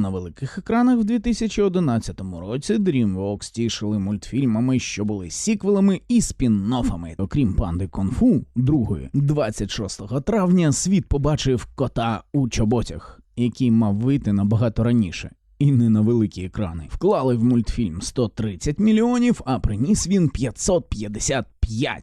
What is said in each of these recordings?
На великих екранах в 2011 році DreamWorks тішили мультфільмами, що були сіквелами і спін-оффами. Окрім панди Конфу, другої, 26 травня світ побачив кота у чоботях, який мав вийти набагато раніше. І не на великі екрани. Вклали в мультфільм 130 мільйонів, а приніс він 555.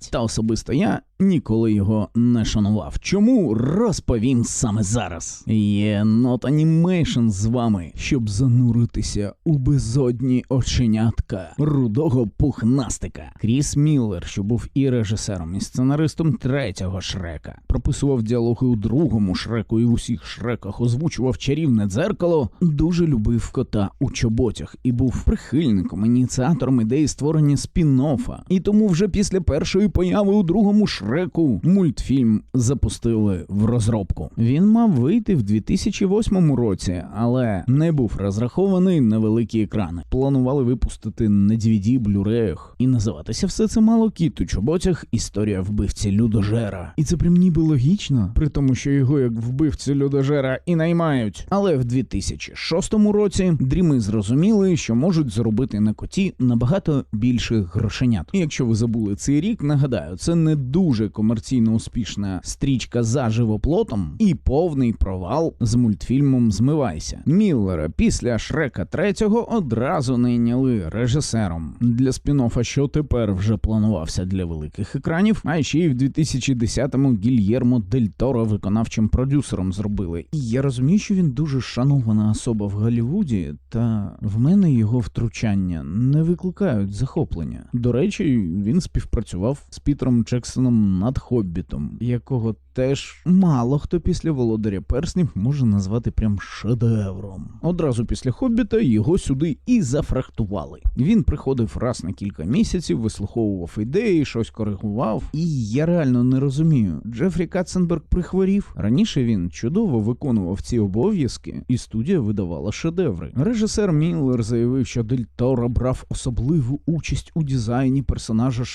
Та особисто я ніколи його не шанував. Чому розповім саме зараз? Є Not Animation з вами, щоб зануритися у безодні оченятка рудого пухнастика. Кріс Міллер, що був і режисером, і сценаристом третього шрека, прописував діалоги у другому шреку і в усіх шреках озвучував чарівне дзеркало. Дуже любив кота у чоботях і був прихильником, ініціатором ідеї створення спін-оффа. І тому вже після першої появи у другому шреку мультфільм запустили в розробку. Він мав вийти в 2008 році, але не був розрахований на великі екрани. Планували випустити на DVD, блюреях. І називатися все це мало кіт у чоботях історія вбивці людожера. І це прям ніби логічно, при тому, що його як вбивцю людожера і наймають. Але в 2006 році дріми зрозуміли, що можуть зробити на коті набагато більше грошенят. І якщо ви забули цей рік, нагадаю, це не дуже комерційно успішна стрічка за живоплотом і повний провал з мультфільмом Змивайся. Міллера після Шрека третього одразу найняли режисером для спін-оффа, що тепер вже планувався для великих екранів. А ще й в 2010-му Гільєрмо Дель Торо виконавчим продюсером зробили. І я розумію, що він дуже шанована особа в Голлівуді, та в мене його втручання не викликають захоплення. До речі, він співпрацював з Пітером Джексоном над Хоббітом, якого теж мало хто після володаря перснів може назвати прям шедевром. Одразу після Хоббіта його сюди і зафрахтували. Він приходив раз на кілька місяців, вислуховував ідеї, щось коригував. І я реально не розумію. Джефрі Катценберг прихворів. Раніше він чудово виконував ці обов'язки, і студія видавала шедеври. Режисер Міллер заявив, що Дель Торо брав особливу участь у дизайні персонажа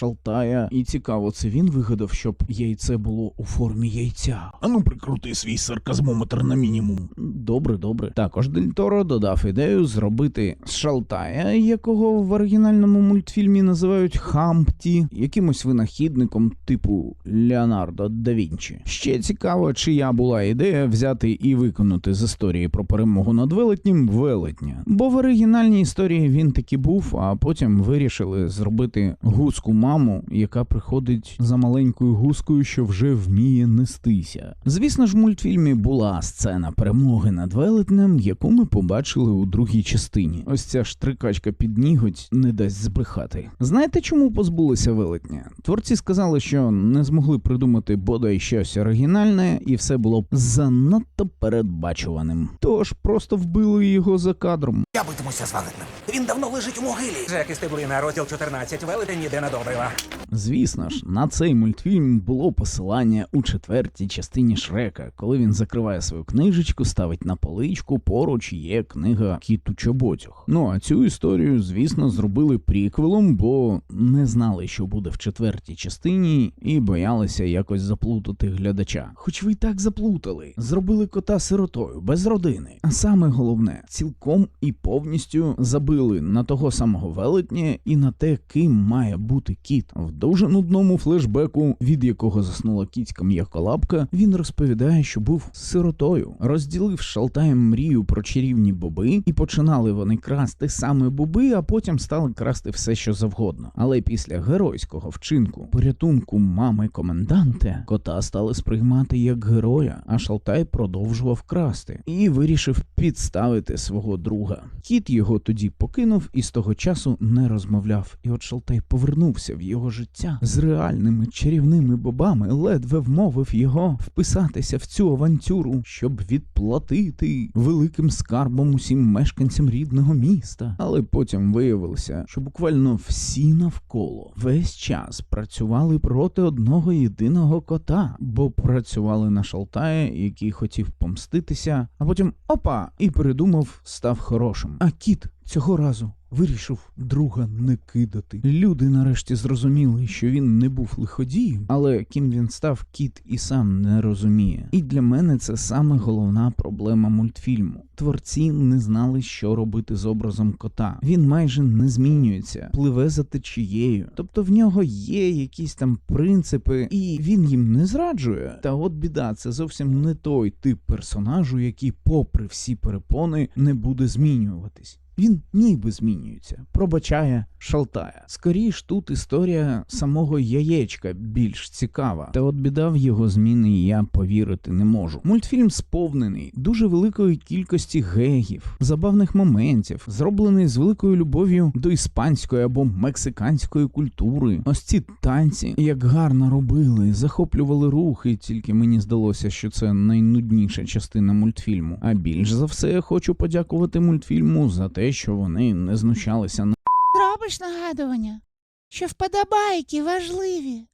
Шалтая. І цікаво, це він вигадав, щоб яйце було у формі яйця. Ану прикрути свій сарказмометр на мінімум. Добре, добре. Також Дель Торо додав ідею зробити з Шалтая, якого в оригінальному мультфільмі називають Хампті, якимось винахідником типу Леонардо да Вінчі. Ще цікаво, чия була ідея взяти і виконати з історії про перемогу над велетнім велетня. Бо в оригінальній історії він таки був, а потім вирішили зробити гуску маму, яка приходить за маленькою гускою, що вже вміє нестися. Звісно ж, в мультфільмі була сцена перемоги над велетнем, яку ми побачили у другій частині. Ось ця штрикачка під ніготь не дасть збрехати. Знаєте, чому позбулися велетня? Творці сказали, що не змогли придумати бодай щось оригінальне, і все було б занадто передбачуваним. Тож просто вбили його за кадром. Я битимуся з велетнем. Він давно лежить у могилі. Жеки Стеблина, розділ 14, велетень іде на добрива. Звісно ж, на цей мультфільм було посилання у четвертій частині Шрека, коли він закриває свою книжечку, ставить на поличку, поруч є книга Кіт у чоботях. Ну а цю історію, звісно, зробили приквелом, бо не знали, що буде в четвертій частині, і боялися якось заплутати глядача. Хоч ви й так заплутали, зробили кота сиротою без родини. А саме головне, цілком і повністю забили на того самого велетня і на те, ким має бути кіт. В дуже нудному флешбеку, від якого заснула кіцька м'яколапка, він розповідає, що був сиротою, розділив з Шалтаєм мрію про чарівні боби, і починали вони красти саме боби, а потім стали красти все, що завгодно. Але після геройського вчинку порятунку мами коменданте кота стали сприймати як героя, а Шалтай продовжував красти і вирішив підставити свого друга. Кіт його тоді покинув і з того часу не розмовляв. І от Шалтай повернувся в його життя з реальними чарівними бобами, ледве вмовив його вписатися в цю авантюру, щоб відплатити великим скарбом усім мешканцям рідного міста. Але потім виявилося, що буквально всі навколо весь час працювали проти одного єдиного кота, бо працювали на Шалтая, який хотів помститися, а потім опа, і придумав, став хорошим. А кіт Цього разу вирішив друга не кидати. Люди нарешті зрозуміли, що він не був лиходієм, але ким він став, кіт і сам не розуміє. І для мене це саме головна проблема мультфільму. Творці не знали, що робити з образом кота. Він майже не змінюється, пливе за течією. Тобто в нього є якісь там принципи, і він їм не зраджує. Та от біда, це зовсім не той тип персонажу, який, попри всі перепони, не буде змінюватись. Він ніби змінюється, пробачає, шалтає. Скоріш тут історія самого яєчка більш цікава. Та от біда в його зміни я повірити не можу. Мультфільм сповнений дуже великої кількості гегів, забавних моментів, зроблений з великою любов'ю до іспанської або мексиканської культури. Ось ці танці, як гарно робили, захоплювали рухи. Тільки мені здалося, що це найнудніша частина мультфільму. А більш за все я хочу подякувати мультфільму за те, що вони не знущалися на. Зробиш нагадування, що вподобайки важливі.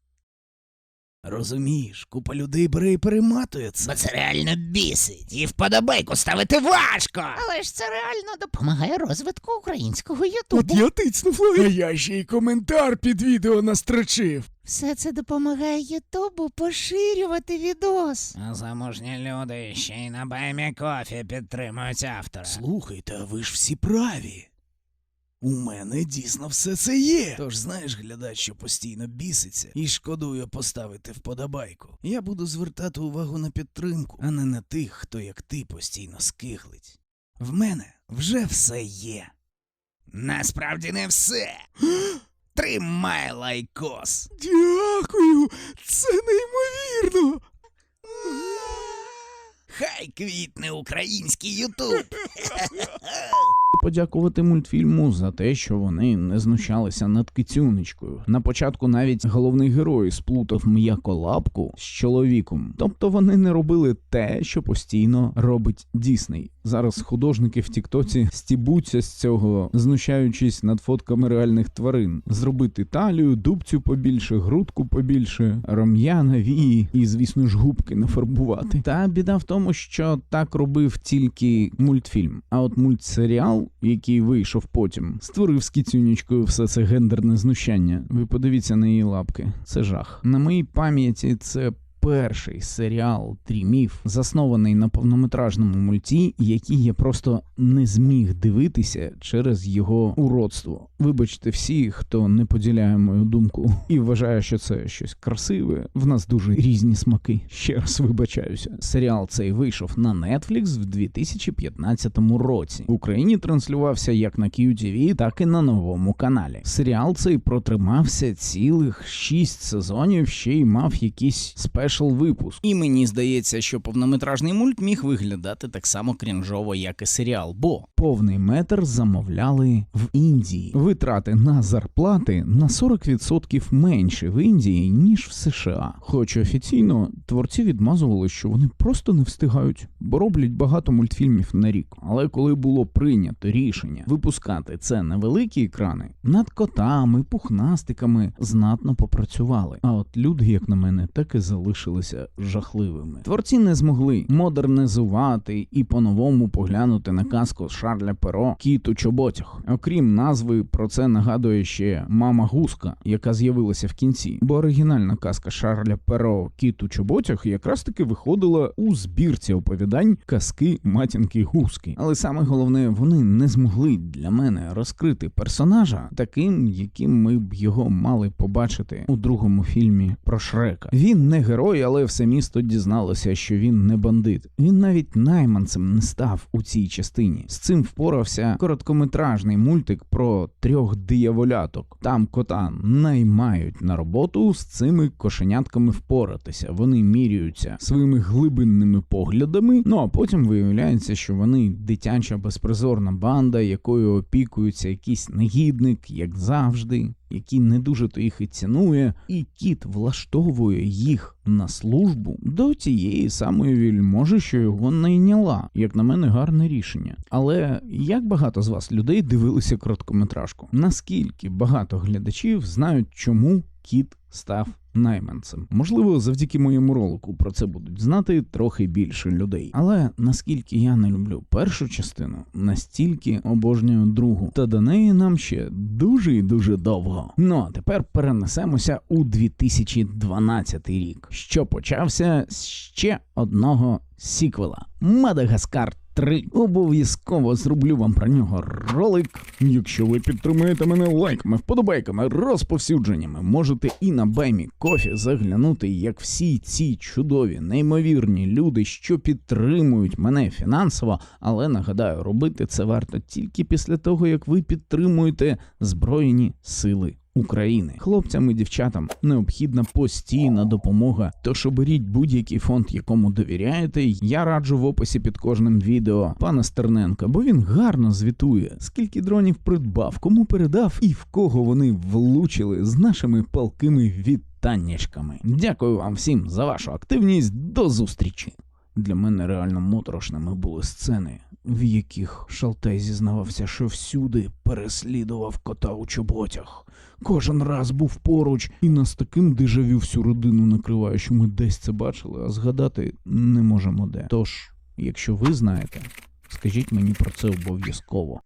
Розумієш, купа людей бере і перематує це. Бо це реально бісить. І вподобайку ставити важко. Але ж це реально допомагає розвитку українського Ютубу. я тицнув А я ще й коментар під відео настрочив. Все це допомагає Ютубу поширювати відос. А заможні люди ще й на баймі кофі підтримують автора. Слухайте, а ви ж всі праві. У мене дійсно все це є. Тож знаєш, глядач, що постійно біситься і шкодує поставити вподобайку. Я буду звертати увагу на підтримку, а не на тих, хто як ти постійно скиглить. В мене вже все є. Насправді не все. Тримай лайкос. Дякую, це неймовірно. Хай квітне український Ютуб. Подякувати мультфільму за те, що вони не знущалися над кицюнечкою. На початку навіть головний герой сплутав м'яколапку з чоловіком. Тобто вони не робили те, що постійно робить Дісней. Зараз художники в Тіктоці стібуться з цього, знущаючись над фотками реальних тварин. Зробити талію, дубцю побільше, грудку побільше, ром'яна, вії і, звісно ж, губки нафарбувати. Та біда в тому, що так робив тільки мультфільм. А от мультсеріал, який вийшов потім, створив з кіцюнічкою все це гендерне знущання. Ви подивіться на її лапки. Це жах. На моїй пам'яті це. Перший серіал Трімів, заснований на повнометражному мульті, який я просто не зміг дивитися через його уродство. Вибачте всі, хто не поділяє мою думку і вважає, що це щось красиве. В нас дуже різні смаки. Ще раз вибачаюся. Серіал цей вийшов на Netflix в 2015 році. В Україні транслювався як на QTV, так і на новому каналі. Серіал цей протримався цілих шість сезонів, ще й мав якісь якийсь спешл випуск. І мені здається, що повнометражний мульт міг виглядати так само крінжово, як і серіал, бо повний метр замовляли в Індії. Витрати на зарплати на 40% менші в Індії, ніж в США. Хоч офіційно творці відмазували, що вони просто не встигають, бо роблять багато мультфільмів на рік. Але коли було прийнято рішення випускати це на великі екрани, над котами, пухнастиками знатно попрацювали. А от люди, як на мене, так і залишилися жахливими. Творці не змогли модернізувати і по-новому поглянути на казку Шарля Перо Кіт у чоботях. Окрім назви, про це нагадує ще мама гуска, яка з'явилася в кінці. Бо оригінальна казка Шарля Перо Кіт у чоботях якраз таки виходила у збірці оповідань казки матінки гуски. Але саме головне, вони не змогли для мене розкрити персонажа таким, яким ми б його мали побачити у другому фільмі про Шрека. Він не герой, але все місто дізналося, що він не бандит. Він навіть найманцем не став у цій частині. З цим впорався короткометражний мультик про трьох дияволяток. Там кота наймають на роботу з цими кошенятками впоратися. Вони міряються своїми глибинними поглядами. Ну а потім виявляється, що вони дитяча безпризорна банда, якою опікується якийсь негідник, як завжди. Який не дуже то їх і цінує, і кіт влаштовує їх на службу до тієї самої вільможі, що його найняла. Як на мене, гарне рішення. Але як багато з вас людей дивилися короткометражку? Наскільки багато глядачів знають, чому кіт став найманцем. Можливо, завдяки моєму ролику про це будуть знати трохи більше людей. Але наскільки я не люблю першу частину, настільки обожнюю другу. Та до неї нам ще дуже і дуже довго. Ну а тепер перенесемося у 2012 рік, що почався ще одного сіквела Мадагаскар 3. Обов'язково зроблю вам про нього ролик. Якщо ви підтримуєте мене лайками, вподобайками, розповсюдженнями, можете і на Баймі Кофі заглянути, як всі ці чудові, неймовірні люди, що підтримують мене фінансово, але нагадаю, робити це варто тільки після того, як ви підтримуєте Збройні Сили України. Хлопцям і дівчатам необхідна постійна допомога. Тож оберіть будь-який фонд, якому довіряєте. Я раджу в описі під кожним відео пана Стерненка, бо він гарно звітує, скільки дронів придбав, кому передав і в кого вони влучили з нашими палкими вітаннячками. Дякую вам всім за вашу активність. До зустрічі! Для мене реально моторошними були сцени, в яких Шалтай зізнавався, що всюди переслідував кота у чоботях. Кожен раз був поруч, і нас таким дежавю всю родину накриває, що ми десь це бачили, а згадати не можемо де. Тож, якщо ви знаєте, скажіть мені про це обов'язково.